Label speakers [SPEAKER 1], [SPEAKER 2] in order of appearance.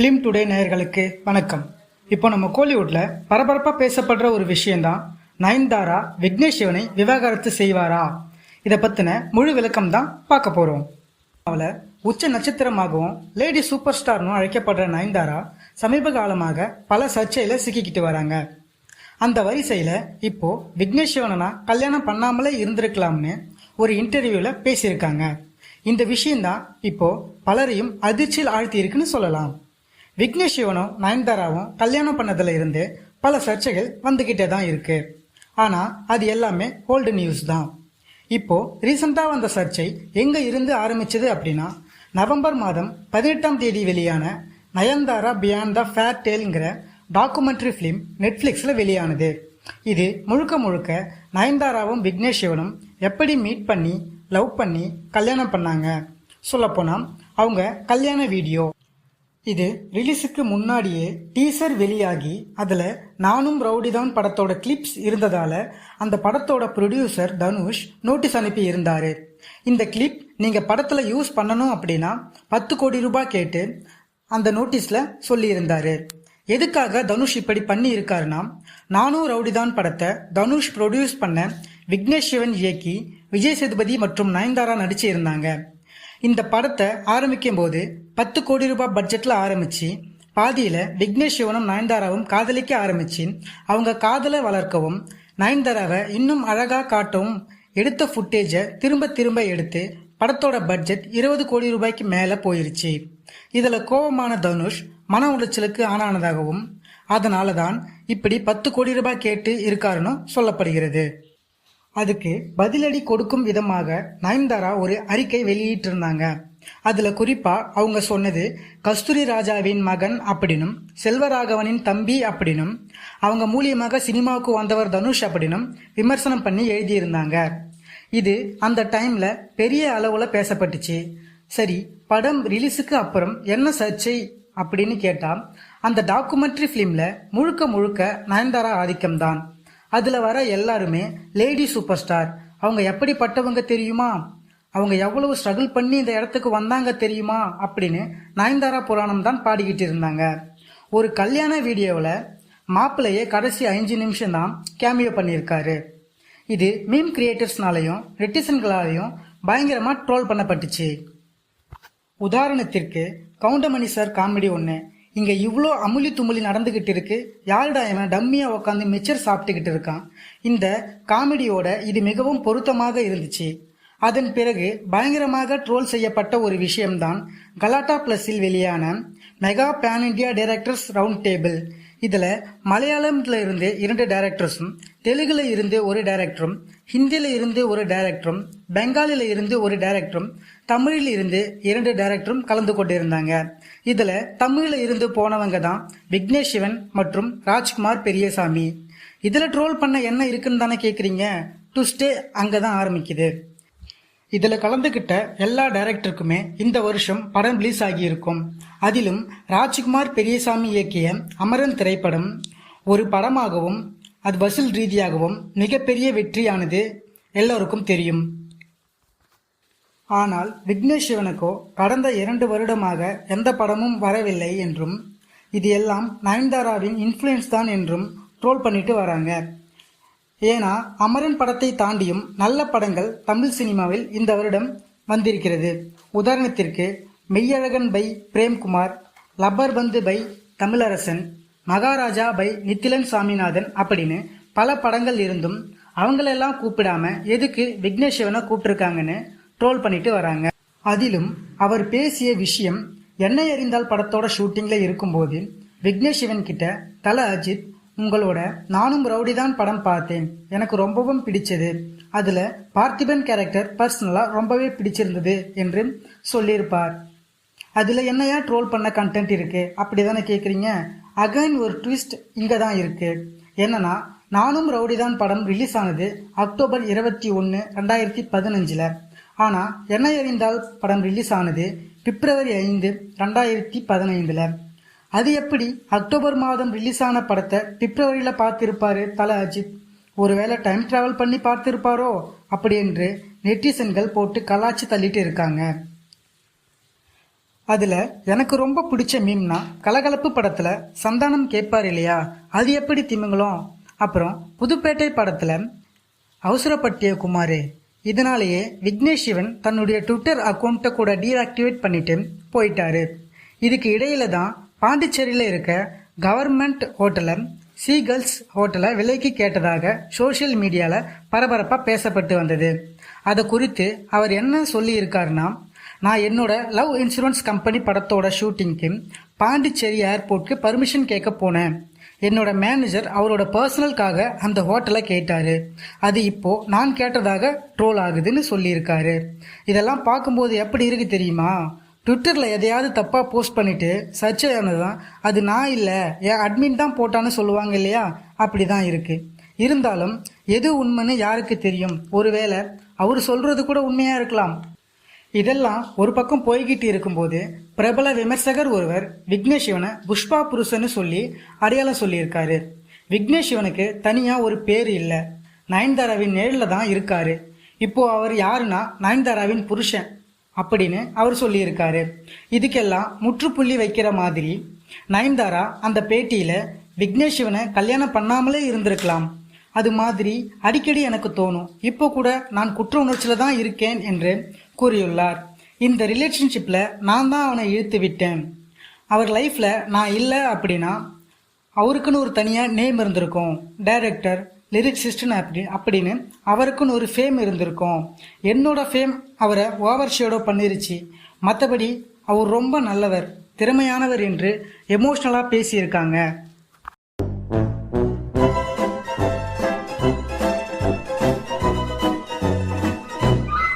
[SPEAKER 1] Film today நேயர்களுக்கு வணக்கம். இப்போ நம்ம கோலிவுட்டில் பரபரப்பாக பேசப்படுற ஒரு விஷயம்தான் நயன்தாரா விக்னேஷ் சிவனை விவாகரத்து செய்வாரா? இதை பற்றின முழு விளக்கம் தான் பார்க்க போகிறோம் அவளை உச்ச நட்சத்திரமாகவும் லேடி சூப்பர் ஸ்டார்னு அழைக்கப்படுற நயன்தாரா சமீப காலமாக பல சர்ச்சையில் சிக்கிக்கிட்டு வராங்க. அந்த வரிசையில் இப்போ விக்னேஷ் சிவனா கல்யாணம் பண்ணாமலே இருந்திருக்கலாம்னு ஒரு இன்டர்வியூவில் பேசியிருக்காங்க. இந்த விஷயம்தான் இப்போ பலரையும் அதிர்ச்சியில் ஆழ்த்தி இருக்குன்னு சொல்லலாம். விக்னேஷ் சிவனும் நயன்தாராவும் கல்யாணம் பண்ணதுல இருந்து பல சர்ச்சைகள் வந்துக்கிட்டே தான் இருக்கு. ஆனால் அது எல்லாமே ஓல்டு நியூஸ் தான். இப்போ ரீசெண்டா வந்த சர்ச்சை எங்கே இருந்து ஆரம்பிச்சது அப்படின்னா நவம்பர் மாதம் பதினெட்டாம் தேதி வெளியான நயன்தாரா பியாண்ட் த ஃபேர் டேல்ங்கிற டாக்குமெண்ட்ரி ஃபிலிம் நெட்ஃப்ளிக்ஸில் வெளியானது. இது முழுக்க முழுக்க நயன்தாராவும் விக்னேஷ் சிவனும் எப்படி மீட் பண்ணி லவ் பண்ணி கல்யாணம் பண்ணாங்க. சொல்லப்போனால் அவங்க கல்யாண வீடியோ இது ரிலீஸுக்கு முன்னாடியே டீசர் வெளியாகி அதில் நானும் ரவுடிதான் படத்தோட கிளிப்ஸ் இருந்ததால் அந்த படத்தோட ப்ரொடியூசர் தனுஷ் நோட்டீஸ் அனுப்பி இருந்தார். இந்த கிளிப் நீங்கள் படத்தில் யூஸ் பண்ணணும் அப்படின்னா பத்து கோடி ரூபாய் கேட்டு அந்த நோட்டீஸில் சொல்லியிருந்தார் எதுக்காக தனுஷ் இப்படி பண்ணி இருக்காருன்னா நானும் ரவுடிதான் படத்தை தனுஷ் ப்ரொடியூஸ் பண்ண விக்னேஷ் சிவன் இயக்கி விஜய் சேதுபதி மற்றும் நயன்தாரா நடிச்சு இருந்தாங்க இந்த படத்தை ஆரம்பிக்கும் போது பத்து கோடி ரூபாய் பட்ஜெட்ல ஆரம்பிச்சு பாதியில விக்னேஷ் சிவனும் நயன்தாராவும் காதலிக்க ஆரம்பிச்சு அவங்க காதலை வளர்க்கவும் நயன்தாராவை இன்னும் அழகா காட்டவும் எடுத்த ஃபுட்டேஜை திரும்ப திரும்ப எடுத்து படத்தோட பட்ஜெட் இருபது கோடி ரூபாய்க்கு மேல போயிருச்சு. இதுல கோபமான தனுஷ் மன உளைச்சலுக்கு ஆனானதாகவும் அதனால தான் இப்படி பத்து கோடி ரூபாய் கேட்டு இருக்காருன்னு சொல்லப்படுகிறது. அதுக்கு பதிலடி கொடுக்கும் விதமாக நயன்தாரா ஒரு அறிக்கை வெளியிட்டிருந்தாங்க. அதுல குறிப்பா அவங்க சொன்னது கஸ்தூரி ராஜாவின் மகன் அப்படின்னும் செல்வராகவனின் தம்பி அப்படின்னும் அவங்க மூலியமாக சினிமாவுக்கு வந்தவர் தனுஷ் அப்படின்னும் விமர்சனம் பண்ணி எழுதியிருந்தாங்க. இது அந்த டைம்ல பெரிய அளவுல பேசப்பட்டுச்சு. சரி படம் ரிலீஸுக்கு அப்புறம் என்ன சர்ச்சை? அப்படின்னு கேட்டா அந்த டாக்குமெண்ட்ரி ஃபிலிமில் முழுக்க முழுக்க நயன்தாரா ஆதிக்கம்தான். அதில் வர எல்லாருமே லேடி சூப்பர் ஸ்டார் அவங்க எப்படிப்பட்டவங்க தெரியுமா? அவங்க எவ்வளவு ஸ்ட்ரகிள் பண்ணி இந்த இடத்துக்கு வந்தாங்க தெரியுமா? அப்படின்னு நயன்தாரா புராணம் தான் பாடிக்கிட்டு இருந்தாங்க. ஒரு கல்யாண வீடியோவில் மாப்பிள்ளையே கடைசி அஞ்சு நிமிஷம் தான் கேமியோ பண்ணியிருக்காரு. இது மீம் கிரியேட்டர்ஸ்னாலையும் நெட்டிசன்களாலையும் பயங்கரமாக ட்ரோல் பண்ணப்பட்டுச்சு. உதாரணத்திற்கு கவுண்டமணி சார் காமெடி ஒன்று இங்கே இவ்வளோ அமுலி துமுலி நடந்துக்கிட்டு இருக்கு. யாருடா இவன் டம்மியாக உட்காந்து மிச்சர் சாப்பிட்டுக்கிட்டு இருக்கான்? இந்த காமெடியோட இது மிகவும் பொருத்தமாக இருந்துச்சு. அதன் பிறகு பயங்கரமாக ட்ரோல் செய்யப்பட்ட ஒரு விஷயம்தான் கலாட்டா பிளஸில் வெளியான mega pan India directors round table. இதில் மலையாளத்தில் இருந்து இரண்டு டைரக்டர்ஸும் தெலுங்கில் இருந்து ஒரு டைரக்டரும் ஹிந்தியில் இருந்து ஒரு டைரக்டரும் பெங்காலில இருந்து ஒரு டைரக்டரும் தமிழில் இருந்து இரண்டு டைரக்டரும் கலந்து கொண்டிருந்தாங்க. இதில் தமிழில் இருந்து போனவங்க தான் விக்னேஷ் சிவன் மற்றும் ராஜ்குமார் பெரியசாமி. இதில் ட்ரோல் பண்ண என்ன இருக்குன்னு தானே கேட்குறீங்க டுஸ்டே அங்கதான் ஆரம்பிக்குது. இதில் கலந்துக்கிட்ட எல்லா டைரக்டருக்குமே இந்த வருஷம் படம் ரிலீஸ் ஆகியிருக்கும். அதிலும் ராஜ்குமார் பெரியசாமி இயக்கிய அமரன் திரைப்படம் ஒரு படமாகவும் அது வசூல் ரீதியாகவும் மிகப்பெரிய வெற்றியானது எல்லோருக்கும் தெரியும். ஆனால் விக்னேஷ் சிவனுக்கோ கடந்த இரண்டு வருடமாக எந்த படமும் வரவில்லை என்றும் இது எல்லாம் நயன்தாராவின் இன்ஃப்ளூயன்ஸ் தான் என்றும் ட்ரோல் பண்ணிட்டு வராங்க. ஏன்னா அமரன் படத்தை தாண்டியும் நல்ல படங்கள் தமிழ் சினிமாவில் இந்த வருடம் வந்திருக்கிறது. உதாரணத்திற்கு Meiyazhagan by Premkumar Lubber Pandhu by Tamizharasan Maharaja by Nithilan Saminathan அப்படின்னு பல படங்கள் இருந்தும் அவங்களெல்லாம் கூப்பிடாம எதுக்கு விக்னேஷ் சிவனை கூப்பிட்டுருக்காங்கன்னு ட்ரோல் பண்ணிட்டு வராங்க. அதிலும் அவர் பேசிய விஷயம் என்னை அறிந்தால் படத்தோட ஷூட்டிங்ல இருக்கும்போது விக்னேஷ் சிவன் கிட்ட தல அஜித் உங்களோட நானும் ரவுடி தான் படம் பார்த்தேன். எனக்கு ரொம்பவும் பிடிச்சது. அதில் பார்த்திபன் கேரக்டர் பர்சனலாக ரொம்பவே பிடிச்சிருந்தது என்று சொல்லியிருப்பார். அதில் என்னையா ட்ரோல் பண்ண கண்டென்ட் இருக்கு? அப்படிதானே கேட்குறீங்க அகைன் ஒரு ட்விஸ்ட் இங்கே தான் இருக்குது என்னன்னா நானும் ரவுடி தான் படம் ரிலீஸ் ஆனது அக்டோபர் இருபத்தி ஒன்று ரெண்டாயிரத்தி பதினஞ்சில். ஆனால் என்ன அறிந்தால் படம் ரிலீஸ் ஆனது பிப்ரவரி ஐந்து ரெண்டாயிரத்தி பதினைந்தில். அது எப்படி அக்டோபர் மாதம் ரிலீஸ் ஆன படத்தை பிப்ரவரியில் பார்த்திருப்பாரு தல அஜித்? ஒருவேளை டைம் டிராவல் பண்ணி பார்த்திருப்பாரோ? அப்படி என்று நெட்டிசன்கள் போட்டு கலாச்சி தள்ளிட்டு இருக்காங்க. அதில் எனக்கு ரொம்ப பிடிச்ச மீம்னா கலகலப்பு படத்தில் சந்தானம் கேட்பார் இல்லையா? அது எப்படி திமிங்கலம்? அப்புறம் புதுப்பேட்டை படத்தில் அவசரப்பட்டிய குமார் இதனாலேயே விக்னேஷ் சிவன் தன்னுடைய ட்விட்டர் அக்கௌண்ட்டை கூட டீஆக்டிவேட் பண்ணிட்டு போயிட்டாரு. இதுக்கு இடையில தான் பாண்டிச்சேரியில் இருக்க கவர்மெண்ட் ஹோட்டலை சீகல்ஸ் ஹோட்டலை விலைக்கு கேட்டதாக சோஷியல் மீடியாவில் பரபரப்பாக பேசப்பட்டு வந்தது. அதை குறித்து அவர் என்ன சொல்லியிருக்காருன்னா நான் என்னோட லவ் இன்சூரன்ஸ் கம்பெனி படத்தோட ஷூட்டிங்க்கு பாண்டிச்சேரி ஏர்போர்ட்க்கு பர்மிஷன் கேட்க போனேன். என்னோட மேனேஜர் அவரோட பர்சனல்காக அந்த ஹோட்டலை கேட்டாரு. அது இப்போ நான் கேட்டதாக ட்ரோல் ஆகுதுன்னு சொல்லியிருக்காரு. இதெல்லாம் பார்க்கும்போது எப்படி இருக்கு தெரியுமா? ட்விட்டரில் எதையாவது தப்பாக போஸ்ட் பண்ணிட்டு சர்ச்சையானது தான் அது நான் இல்லை என் அட்மின் தான் போட்டான்னு சொல்லுவாங்க இல்லையா? அப்படி தான் இருக்கு. இருந்தாலும் எது உண்மைன்னு யாருக்கு தெரியும்? ஒருவேளை அவர் சொல்றது கூட உண்மையா இருக்கலாம். இதெல்லாம் ஒரு பக்கம் போய்கிட்டு இருக்கும்போது பிரபல விமர்சகர் ஒருவர் விக்னேஷ் சிவனை புஷ்பா புருஷன்னு சொல்லி அடையாளம் சொல்லியிருக்காரு. விக்னேஷ் சிவனுக்கு தனியா ஒரு பேர் இல்லை. நயன்தாராவின் நேரில் தான் இருக்காரு. இப்போ அவர் யாருன்னா நயன்தாராவின் புருஷன் அப்படின்னு அவர் சொல்லியிருக்காரு. இதுக்கெல்லாம் முற்றுப்புள்ளி வைக்கிற மாதிரி நயன்தாரா அந்த பேட்டியில விக்னேஷ் சிவனை கல்யாணம் பண்ணாமலே இருந்திருக்கலாம். அது மாதிரி அடிக்கடி எனக்கு தோணும். இப்போ கூட நான் குற்ற உணர்ச்சியில தான் இருக்கேன் என்று கூறியுள்ளார். இந்த ரிலேஷன்ஷிப்பில் நான் தான் அவனை இழுத்து விட்டேன். அவர் லைஃப்பில் நான் இல்லை அப்படின்னா அவருக்குன்னு ஒரு தனியாக நேம் இருந்திருக்கும். டைரக்டர் லிரிக்ஸிஸ்ட்னு அப்படி அப்படின்னு அவருக்குன்னு ஒரு ஃபேம் இருந்திருக்கும். என்னோட ஃபேம் அவரை ஓவர் ஷேடோ பண்ணிருச்சு. மற்றபடி அவர் ரொம்ப நல்லவர் திறமையானவர் என்று எமோஷ்னலாக பேசியிருக்காங்க.